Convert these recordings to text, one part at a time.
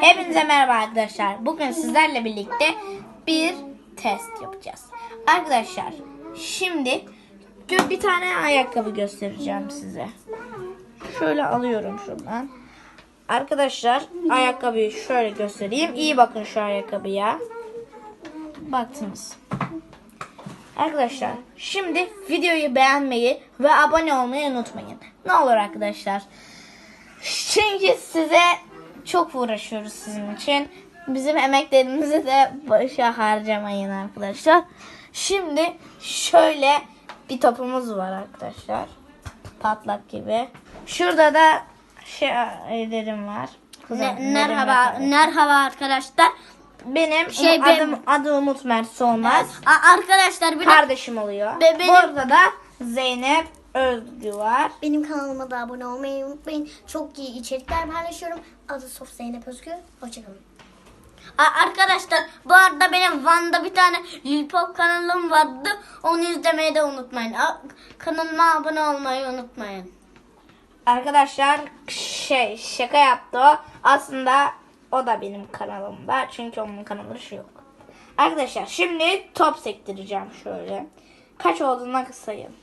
Hepinize merhaba arkadaşlar. Bugün sizlerle birlikte bir test yapacağız. Arkadaşlar şimdi bir tane ayakkabı göstereceğim size. Şöyle alıyorum şuradan. Arkadaşlar ayakkabıyı şöyle göstereyim. İyi bakın şu ayakkabıya. Baktınız. Arkadaşlar şimdi videoyu beğenmeyi ve abone olmayı unutmayın. Ne olur arkadaşlar. Çünkü size çok uğraşıyoruz sizin için. Bizim emeklerimizi de boşa harcamayın arkadaşlar. Şimdi şöyle bir topumuz var arkadaşlar. Patlak gibi. Şurada da şeylerim var. Ne- Kuzenlerim merhaba, merhaba arkadaşlar. Benim Şey, şey, benim- adım, adı Umut Mert Solmaz. A- arkadaşlar bir de Kardeşim oluyor. Be- benim- Burada da Zeynep Özgü var. benim kanalıma da abone olmayı unutmayın. Çok iyi içerikler paylaşıyorum. Adı Sof Zeynep Özgü. Hoşçakalın. Arkadaşlar bu arada benim Van'da bir tane Lil Pop kanalım vardı. Onu izlemeyi de unutmayın. Kanalıma abone olmayı unutmayın. Arkadaşlar şey şaka yaptı o. Aslında o da benim kanalımda. Çünkü onun kanalı şu yok. Arkadaşlar şimdi top sektireceğim şöyle. Kaç olduğuna sayın.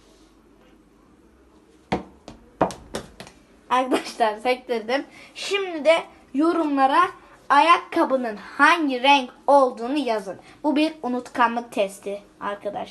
Arkadaşlar sektirdim. Şimdi de yorumlara ayakkabının hangi renk olduğunu yazın. Bu bir unutkanlık testi arkadaşlar.